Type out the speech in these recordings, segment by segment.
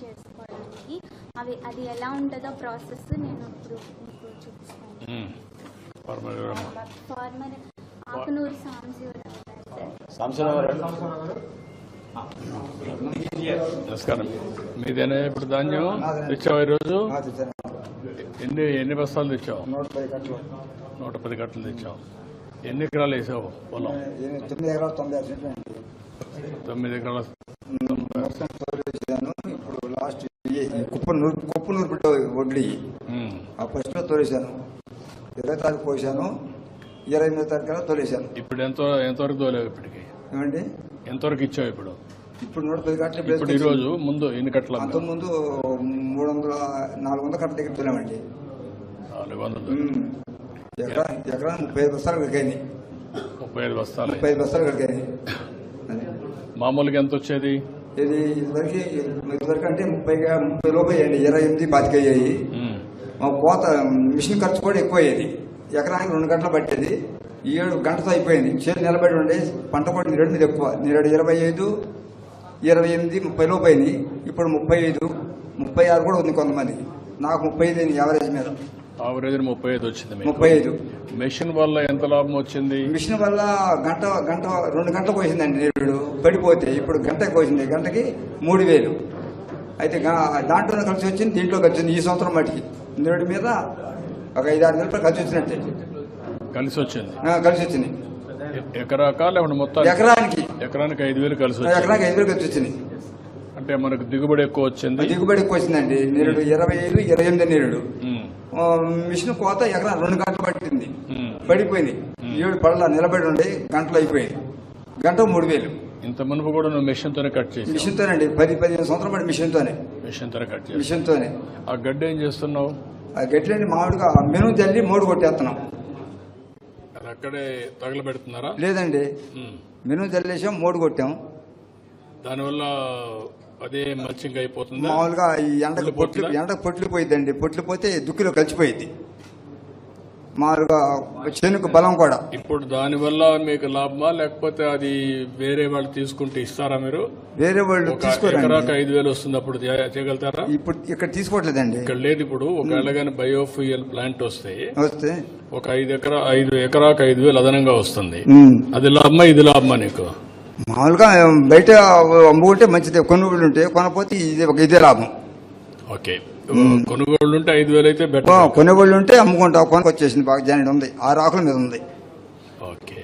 చేసుకోవడానికి. అవి అది ఎలా ఉంటుందో ప్రాసెస్ నేను ఇప్పుడు మీకు చూపిస్తాను. Farmer Akunuru sir. నమస్కారం. మీదేనా ఇప్పుడు ధాన్యం? తెచ్చావు ఈరోజు? ఎన్ని ఎన్ని బస్తాలు తెచ్చావు? నూట పది కట్టలు. తెచ్చావు. ఎన్ని ఎకరాలు వేసావు పొలం? తొమ్మిది ఎకరాలు తొమ్మిది ఎకరాల మొత్తం తోలేసాను ఇప్పుడు లాస్ట్ కుప్ప నూరు కుప్ప నూరు బిడ్డ వడ్లీ. ఆ ఫస్ట్లో తోలేశాను ఇరవై తారీఖు పోసాను ఇరవై ఎనిమిదో తారీఖు తోలేశాను ఇప్పుడు ఎంతో ఎంతవరకు తోలేవు ఇప్పటికి? ఏమండి? ఎంతవరకు ఇచ్చావు ఇప్పుడు? ఇప్పుడు నూట పది కట్టలు ఇప్పుడు ఈ రోజు ముందు ఎన్ని కట్టలు అమ్మావు? అంతకుముందు మూడు వందల నాలుగు వందల కట్టల దగ్గర తోలామండి. నాలుగు వందలు. ఎకరా ఎకరా ముప్పై ఐదు బస్తాలు కడిగాయి ముప్పై ఐదు బస్తాలు. ముప్పై ఐదు బస్తాలు కడిగాయి మామూలుగా ఎంత వచ్చేది? ఇది ఇదివరకు ఇదివరకు అంటే ముప్పై ముప్పై లోపు అయ్యాయండి. ఇరవై ఎనిమిది పాతిక అయ్యాయి. మా కోత మిషన్ ఖర్చు కూడా ఎక్కువ అయ్యేది ఎకరానికి రెండు గంటలు పట్టేది. ఏడు గంటతో అయిపోయింది. చేతి నిలబడి ఉండే పంట కూడా నిరుడు మీద ఎక్కువ. నిరుడు ఇరవై ఐదు ఇరవై ఎనిమిది ముప్పై లోపు అయింది. ఇప్పుడు ముప్పై ఐదు ముప్పై ఆరు కూడా ఉంది కొంతమందికి నాకు ముప్పై ఐదు అయింది యావరేజ్ మీద. ఆవరేజ్ ముప్పై ఐదు వచ్చింది. ముప్పై ఐదు. మెషిన్ వల్ల ఎంత లాభం వచ్చింది? మిషన్ వల్ల గంట గంట రెండు గంటలు కోసిందండి నిరుడు పడిపోతే ఇప్పుడు గంటకి కోసింది. గంటకి మూడు వేలు. అయితే గా- దాంట్లో ఖర్చు వచ్చింది దీంట్లో ఖర్చు వచ్చింది. ఈ సంవత్సరం మటుకి. నిరుడు మీద ఒక ఐదు ఆరు రూపాయలు ఖర్చు వచ్చినట్టే. కలిసి వచ్చింది. ఆ, కలిసి వచ్చింది. ఎ- ఎకరాకా లేకుంటే మొత్తం ఎకరానికి. ఎకరానికి ఐదు వేలు కలిసి వచ్చింది. ఎకరానికి ఐదు వేలు ఖర్చు వచ్చింది. అంటే మనకు దిగుబడి ఎక్కువ వచ్చింది. దిగుబడి ఎక్కువ వచ్చిందండి. నిరుడు ఇరవై ఐదు ఇరవై ఎనిమిది నిరుడు. మిషన్ కోత ఎకరా రెండు గంటలు పట్టింది. పడిపోయింది. ఏడు పడల నిలబడి ఉండి గంటలు అయిపోయింది గంట మూడు వేలు. ఇంత మునుపు కూడా నువ్వు మెషిన్ తోనే కట్ చేసి మిషన్తోనండి. పది పదిహేను సంవత్సరం పడి మిషన్తోనే. మెషిన్ తోనే కట్ చేసి మిషన్తోనే. ఆ గడ్డి ఏం చేస్తున్నావు? ఆ గట్లండి మామిడిగా మెను జల్లి మూడు కొట్టేస్తున్నాం. అక్కడే తగలబెడుతున్నారా? లేదండి. మెను జల్లేసాం మూడు కొట్టాం. దానివల్ల అదే మల్చింగ్ అయిపోతుందా? మామూలుగా ఈ ఎండకు పొట్లు? ఎండకు పొట్లు? పోయిద్దండి పొట్లు పోతే దుక్కిలో కలిసిపోయిద్ది. మామూలుగా చేనుకు బలం కూడా. ఇప్పుడు దానివల్ల మీకు లాభమా? లేకపోతే అది వేరే వాళ్ళు తీసుకుంటే ఇస్తారా మీరు? వేరే వాళ్ళు ఎకరాకు ఐదు వేలు వస్తుంది అప్పుడు చేయగలుగుతారా ఇప్పుడు ఇక్కడ తీసుకోవట్లేదండి. ఇక్కడ లేదు ఇప్పుడు. ఒకవేళ కానీ బయోఫ్యూయల్ ప్లాంట్ వస్తే వస్తే ఒక ఐదు ఎకరా ఐదు ఎకరాకు ఐదు వేలు అదనంగా వస్తుంది. అది లాభమా? ఇది లాభమా నీకు? మామూలుగా బయట అమ్ముకుంటే మంచిదే కొనుగోలు ఉంటే కొనపోతే ఇదే ఒక ఇదే లాభం. ఓకే. కొనుగోళ్ళు ఉంటే ఐదు వేలు అయితే ఆ, బెటర్ కొనుగోలు ఉంటే అమ్ముకుంటా కొనుకొచ్చేసింది బాగా జాయిన్ ఉంది ఆరు ఆకుల మీద ఉంది. ఓకే.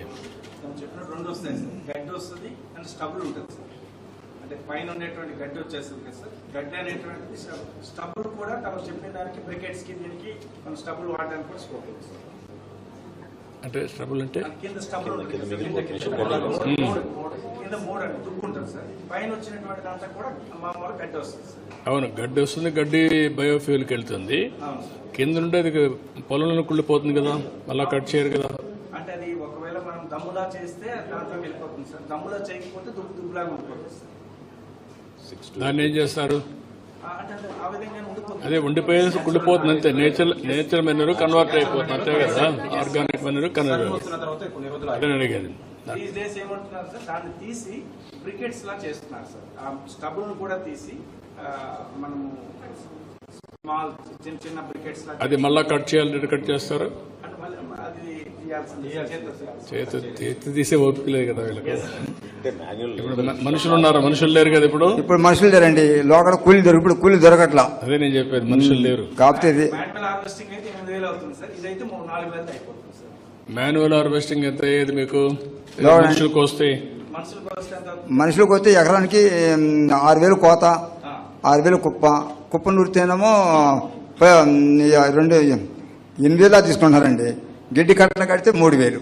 చెప్పినట్టు రెండు వస్తాయి సార్. గడ్డి వస్తుంది అండ్ స్టబుల్ ఉంటుంది సార్. అంటే పైన ఉండేటువంటి గడ్డి వచ్చేస్తుంది కదా సార్. గడ్డి అనేటువంటిది స్టబ్- స్టబుల్ కూడా తమ చెప్పిన దానికి బ్రికెట్స్కి దీనికి మనం స్టబుల్ వాడడానికి కూడా స్కోప్ ఉంది అంటే ట్రబుల్ అంటే? అవును గడ్డి వస్తుంది. గడ్డి బయోఫ్యూల్కి వెళ్తుంది. అవును సార్. కింద నుండి అది పొలంలో కుళ్ళిపోతుంది కదా? మళ్ళా కట్ చేయరు కదా? అంటే అది ఒకవేళ మనం దమ్ములా చేస్తే దాంట్లో వెళ్ళిపోతుంది సార్. దమ్ములా చేయకపోతే దుక్కు దుక్కులాగా ఉండిపోతుంది సార్. దాన్ని ఏం చేస్తారు? అది ఉండిపోయేసి కుళ్ళిపోతుంది అంతే. నేచర్ నేచర్ మెనరు కన్వర్ట్ అయిపోతుంది. అంతే కదా? ఆర్గానిక్ మెనరు కన్వర్ట్ అదే అడిగేది. ఈ డేస్ ఏమంటున్నారు సార్? దాన్ని తీసి బ్రికెట్స్ లా చేస్తున్నారు సార్. ఆ స్టబుల్ కూడా తీసి ఆ, మనము స్మాల్ చిన్న చిన్న బ్రికెట్స్ లా అది మళ్ళా కట్ చేయాలి కట్ చేస్తారు. చేతి చేతి తీసే ఓపిక లేదు కదా వీళ్ళకి. మనుషులు ఉన్నారా మనుషులు లేరు కదా ఇప్పుడు? ఇప్పుడు మనుషులు లేరండి లోకల్ కూలి దొరికి ఇప్పుడు కూలి దొరకట్లా. అదే నేను చెప్పేది మనుషులు లేరు. కాకపోతే ఇది మాన్యువల్ హార్వెస్టింగ్ అయితే ఎనిమిది వేలు అవుతుంది సార్. ఇదైతే మూడు నాలుగు వేలతో అయిపోతుంది సార్. మాన్యువల్ హార్వెస్టింగ్ ఎంత అయ్యేది మీకు? మనుషులకు వస్తే? మనుషులకు వస్తే ఎకరానికి ఆరు వేలు కోత ఆ, ఆరు వేలు కుప్ప. కుప్ప నూరితేనేమో రెండు ఎనిమిది వేలా తీసుకుంటున్నారండి. గిడ్డి కట్టలు కడితే మూడు వేలు.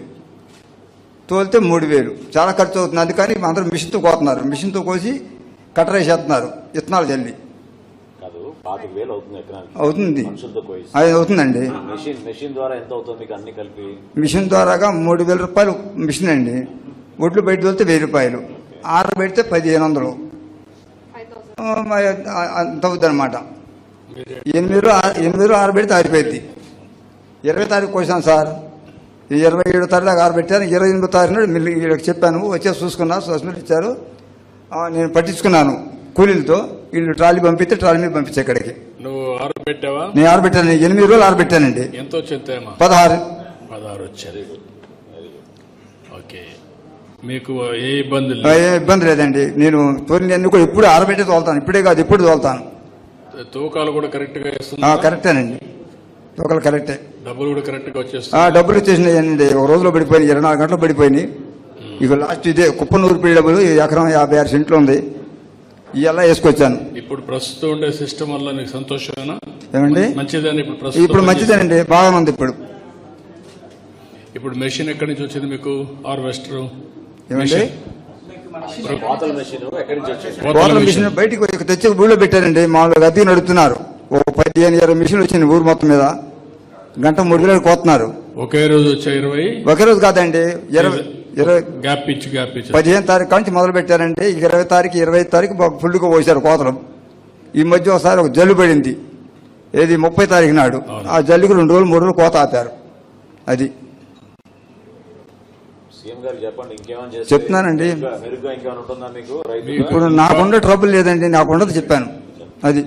తోలితే మూడు వేలు. చాలా ఖర్చు అవుతుంది అందుకని అందరూ మిషన్తో కోతున్నారు. మిషన్తో కోసి కట్టరేసేస్తున్నారు ఇత్తనాలు జల్లి కాదు పాతిక వేలు అవుతుంది అది అవుతుందండి. మెషిన్ మెషిన్ ద్వారా ఎంత అవుతుంది మీకు అన్ని కలిపి? మిషన్ ద్వారాగా మూడు వేల రూపాయలు మిషన్ అండి. ఒడ్లు బయట తోలితే వెయ్యి రూపాయలు. ఆర పెడితే పదిహేను వందలు. అంత అవుతుంది అనమాట ఎనిమిది ఎనిమిది ఆరు పెడితే ఆరిపోయింది ఇరవై తారీఖు కోసాను సార్. ఇరవై ఏడో తారీఖు ఆరు పెట్టాను ఇరవై ఎనిమిదో తారీఖు వీళ్ళకి చెప్పాను. వచ్చేసి చూసుకున్నా సస్పెండ్ ఇచ్చారు. నేను పట్టించుకున్నాను కూలీలతో. వీళ్ళు ట్రాలీ పంపిస్తే ట్రాలీ మీద పంపించే ఇక్కడికి నువ్వు ఆరు పెట్టావా? నేను ఆరబెట్టాను ఎనిమిది రోజులు ఆరబెట్టానండి ఎంత వచ్చింది పదహారు. పదహారు వచ్చేది ఓకే. మీకు ఏ ఇబ్బంది ఏం ఇబ్బంది లేదండి. నేను తోలిని అన్ని కూడా ఎప్పుడు ఆరబెట్టే తోలుతాను. ఇప్పుడే కాదు ఎప్పుడు తోలుతాను. తూకాలు కూడా కరెక్ట్గా ఆ, వేస్తున్నా కరెక్టేనండి ఒకళ్ళు కరెక్టే. డబ్బులు కూడా కరెక్ట్గా ఆ, వచ్చేస్తుంది డబ్బులు వచ్చేసినాయండి ఒక రోజులో పడిపోయినాయి ఇరవై నాలుగు గంటలు పడిపోయినాయి. ఇక లాస్ట్ ఇదే కుప్పనూరు పిల్లి డబ్బులు ఎకరం యాభై ఆరు సెంట్లు ఉంది. ఇవల్ల వేసుకొచ్చాను. ఇప్పుడు ప్రస్తుతం ఉండే సిస్టమ్ వల్ల నీకు సంతోషమేనా? ఏమండి? మంచిదని ఇప్పుడు ప్రస్తుతం ఇప్పుడు మంచిదేనండి. బాగానే ఉంది ఇప్పుడు. ఇప్పుడు మెషిన్ ఎక్కడి నుంచి వచ్చింది మీకు? హార్వెస్టర్? ఏమండి? కోతల మెషిన్ ఎక్కడి నుంచి వచ్చింది కోతల మిషన్. బయటికి ఒక తెచ్చి ఊళ్ళో పెట్టారండి. మామూలుగా అద్దెకి నడుపుతున్నారు. ఓ పదిహేను ఇరవై మిషన్లు వచ్చింది ఊరు మొత్తం మీద. గంట మూడు వేలు కోతున్నారు. ఒకే రోజు వచ్చే ఇరవై? ఒకే రోజు కాదండి ఇరవై ఇరవై గ్యాప్ ఇచ్చి గ్యాప్ ఇచ్చి. పదిహేను తారీఖు నుంచి మొదలు పెట్టారండి ఇరవై తారీఖు ఇరవై తారీఖు ఫుల్గా పోసారు కోతలు. ఈ మధ్య ఒకసారి ఒక జల్లు పడింది. ఏది ముప్పై తారీఖు నాడు. ఆ జల్లుకు రెండు రోజులు మూడు రోజులు కోత ఆపారు. అది. సీఎం గారు చెప్పండి ఇంకేమైనా చేస్తే చెప్తున్నానండి. ఇప్పుడు నాకుండే ట్రబుల్ లేదండి నాకుండదు చెప్పాను. అది.